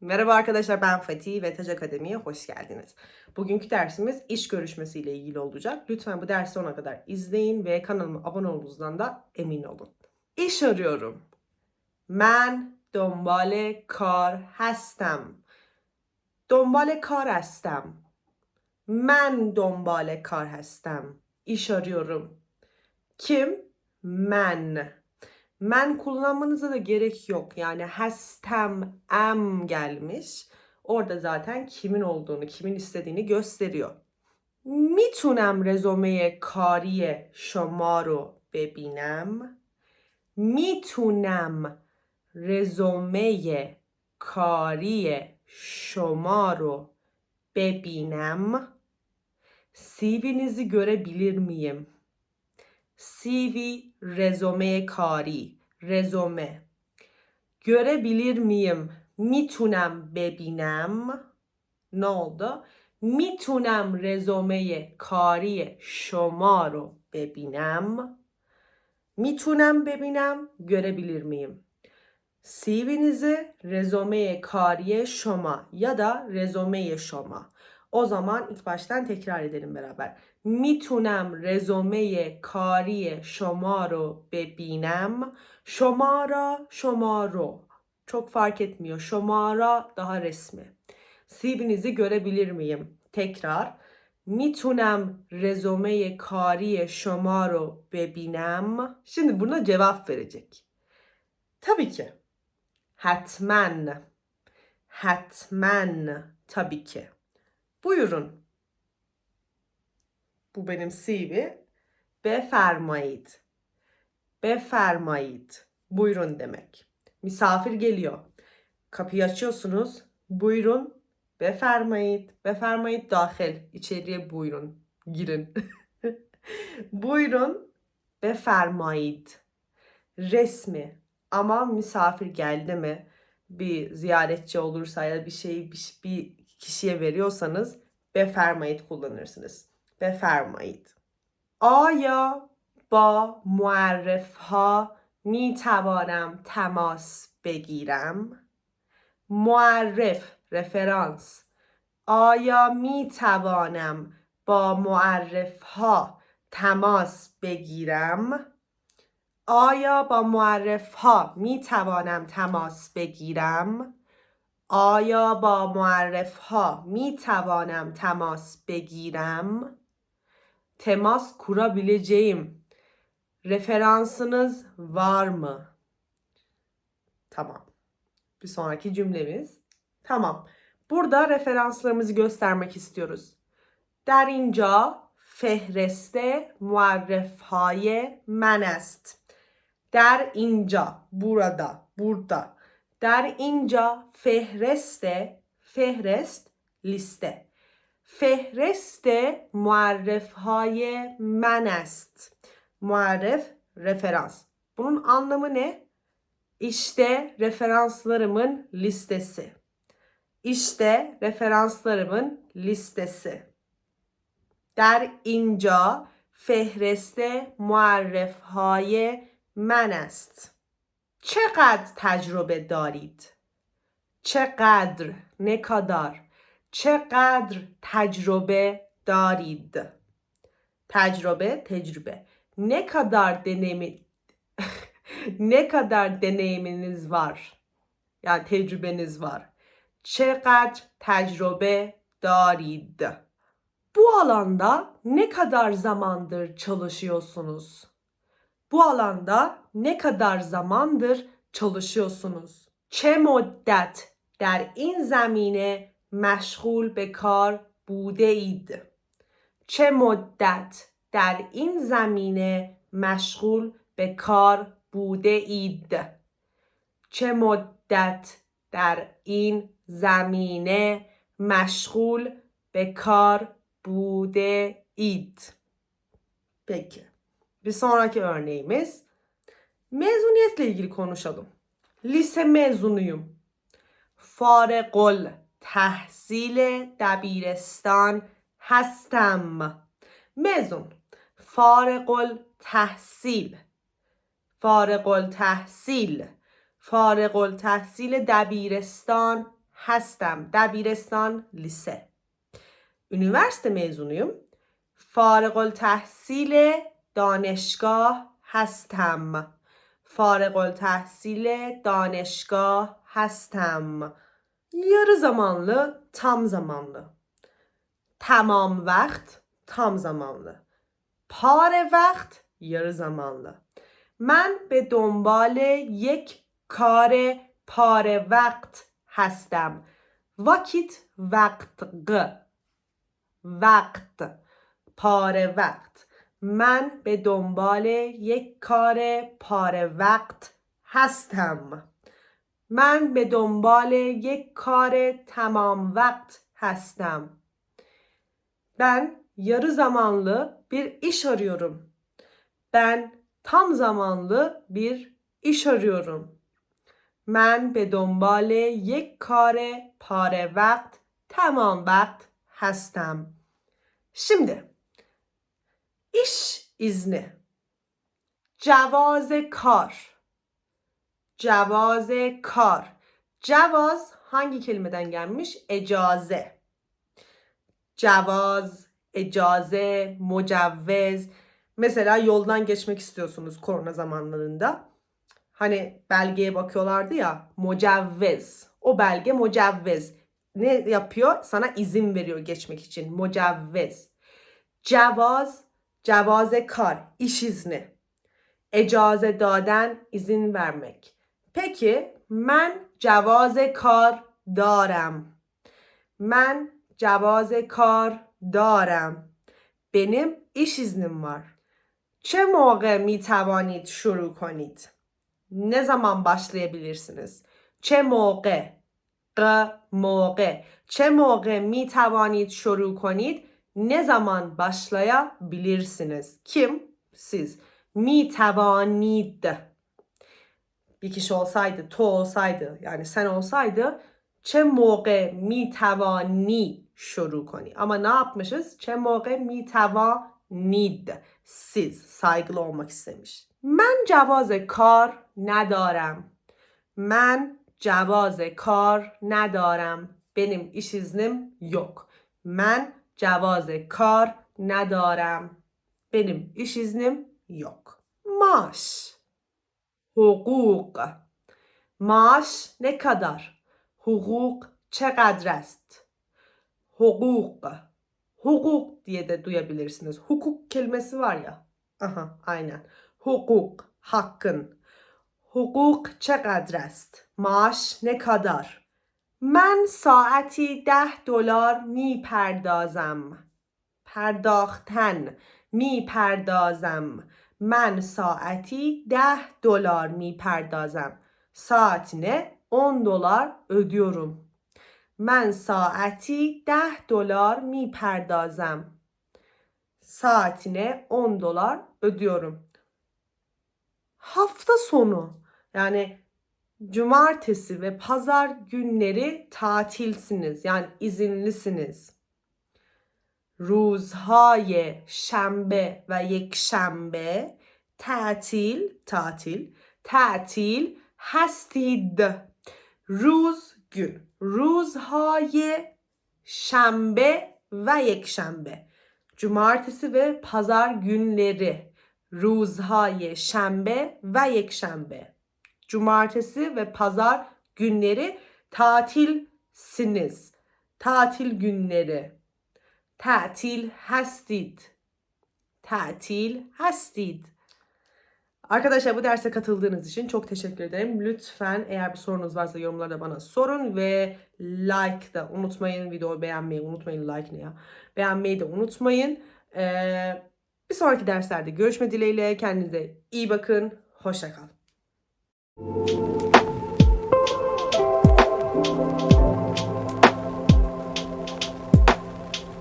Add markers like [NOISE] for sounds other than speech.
Merhaba arkadaşlar ben Fatih ve Tac Akademi'ye hoş geldiniz. Bugünkü dersimiz iş görüşmesi ile ilgili olacak. Lütfen bu dersi ona kadar izleyin ve kanalıma abone olduğunuzdan da emin olun. İş arıyorum. Ben donbale kar hastam. Donbale kar hastam. Ben donbale kar hastam. İş arıyorum. Kim? Men Men kullanmanıza da gerek yok. Yani hastem, am gelmiş. Orada zaten kimin olduğunu, kimin istediğini gösteriyor. میتونم رزومه کاری شما رو ببینم؟ میتونم رزومه کاری شما رو ببینم؟ CV'nizi görebilir miyim? CV rezome kari. Rezome. Görebilir miyim? میتونم ببینم ne oldu? میتونم رزومه کاری شما رو ببینم میتونم ببینم görebilir miyim? CV'nizi rezome kariye şoma ya da rezome şoma. o zaman ilk baştan tekrar edelim beraber. Mitunam rezomeye kariye şomaro bebinem. Şomara şomaro. Çok fark etmiyor. Şomara daha resmi. CV'nizi görebilir miyim? Tekrar. Mitunam rezomeye kariye şomaro bebinem. Şimdi buna cevap verecek. Tabii ki. Hatmen. Hatmen. Tabii ki. Buyurun. Bu benim CV. Befermayid. Befermayid. Buyurun demek. Misafir geliyor. Kapıyı açıyorsunuz. Buyurun. Befermayid. Befermayid dahil. İçeriye buyurun. Girin. [LAUGHS] buyurun. Befermayid. Resmi. Ama misafir geldi mi? Bir ziyaretçi olursa ya bir şeyi bir, bir kişiye veriyorsanız befermayid kullanırsınız. بفرمایید آیا با معرف ها می توانم تماس بگیرم؟ معرف رفرانس آیا می توانم با معرف ها تماس بگیرم؟ آیا با معرف ها می توانم تماس بگیرم؟ آیا با معرف ها می توانم تماس بگیرم؟ temas kurabileceğim. Referansınız var mı? Tamam. Bir sonraki cümlemiz. Tamam. Burada referanslarımızı göstermek istiyoruz. در اینجا فهرست معرفهای من است. در اینجا burada burada. در اینجا فهرست فهرست liste. فهرست معرف های من است. Muarref referans. Bunun anlamı ne? İşte referanslarımın listesi. İşte referanslarımın listesi. در اینجا فهرست معرف های من است. چقدر تجربه دارید؟ چقدر ne kadar چقدر تجربه دارید tecrübe tecrübe ne kadar deneyimi ne kadar deneyiminiz var yani tecrübeniz var چقدر تجربه دارید bu alanda ne kadar zamandır çalışıyorsunuz Bu alanda ne kadar zamandır çalışıyorsunuz چه مدت در این زمینه مشغول به کار بوده اید؟ چه مدت در این زمینه مشغول به کار بوده اید؟ چه مدت در این زمینه مشغول به kar بوده اید. Peki. Bir sonraki örneğimiz. Mezuniyetle ilgili konuşalım. Lise mezunuyum. فارغ تحصیل دبیرستان هستم مزون فارغ التحصیل فارغ التحصیل فارغ التحصیل دبیرستان هستم دبیرستان لیسه üniversite mezunuyum. فارغ التحصیل دانشگاه هستم. فارغ التحصیل دانشگاه هستم. yarı zamanlı tam zamanlı tamam vakt tam zamanlı pare vakt yarı zamanlı من به دنبال یک کار پاره وقت هستم. vakit وقت وقت. پاره وقت. من به دنبال یک کار پاره وقت هستم من به دنبال یک کار tamam وقت هستم ben yarı zamanlı bir iş arıyorum. Ben tam zamanlı bir iş arıyorum. من به دنبال یک کار پاره وقت تمام وقت هستم. Şimdi iş izni. Cevaz kar. Cevaz kar. Cevaz hangi kelimeden gelmiş? Ecaze. Cevaz ecaze mucevvez mesela yoldan geçmek istiyorsunuz korona zamanlarında. Hani belgeye bakıyorlardı ya mucevvez o belge mucevvez ne yapıyor? Sana izin veriyor geçmek için mucevvez cevaz جواز کار ایشیزنه اجازه دادن ایزین ورمک پکی من جواز کار دارم من جواز کار دارم بنم ایشیزنم وار. چه موقع می توانید شروع کنید؟ نه زمان باشلیه بیلیرسنیز چه موقع؟ ق موقع چه موقع می توانید شروع کنید؟ Ne zaman başlayabilirsiniz? Kim? Siz. Mi توانید bir kişi olsaydı, to olsaydı, yani sen olsaydı چه موقع می توانی شروع کنی ama ne yapmışız? چه موقع می توانید siz saygılı olmak istemiş. من جواز کار ندارم. من جواز کار ندارم. Benim iş iznim yok. من cevaz kar nedarem. Benim iş iznim yok. Maaş. Hukuk. Maaş ne kadar? Hukuk çeqadr est? Hukuk. Hukuk diye de duyabilirsiniz. Hukuk kelimesi var ya. Aha aynen. Hukuk. Hakkın. Hukuk çeqadr est? Maaş ne kadar? من ساعتی ده دلار می پردازم. پرداختن می پردازم. من ساعتی ده دلار می پردازم. Saatine 10 dolar ödüyorum. من ساعتی ده دلار می پردازم. Saatine 10 dolar ödüyorum. Hafta sonu yani cumartesi ve pazar günleri tatilsiniz. Yani izinlisiniz. Ruzhaye şembe ve yekşembe tatil tatil tatil hastid. Ruz gün. Ruzhaye şembe ve yekşembe. Cumartesi ve pazar günleri. Ruzhaye şembe ve yekşembe cumartesi ve pazar günleri tatilsiniz tatil günleri tatil hastid tatil hastid Arkadaşlar bu derse katıldığınız için çok teşekkür ederim. Lütfen eğer bir sorunuz varsa yorumlarda bana sorun ve like da unutmayın. Videoyu beğenmeyi unutmayın. Like ne ya? Beğenmeyi de unutmayın. Ee, bir sonraki derslerde görüşme dileğiyle. Kendinize iyi bakın. Hoşçakalın. you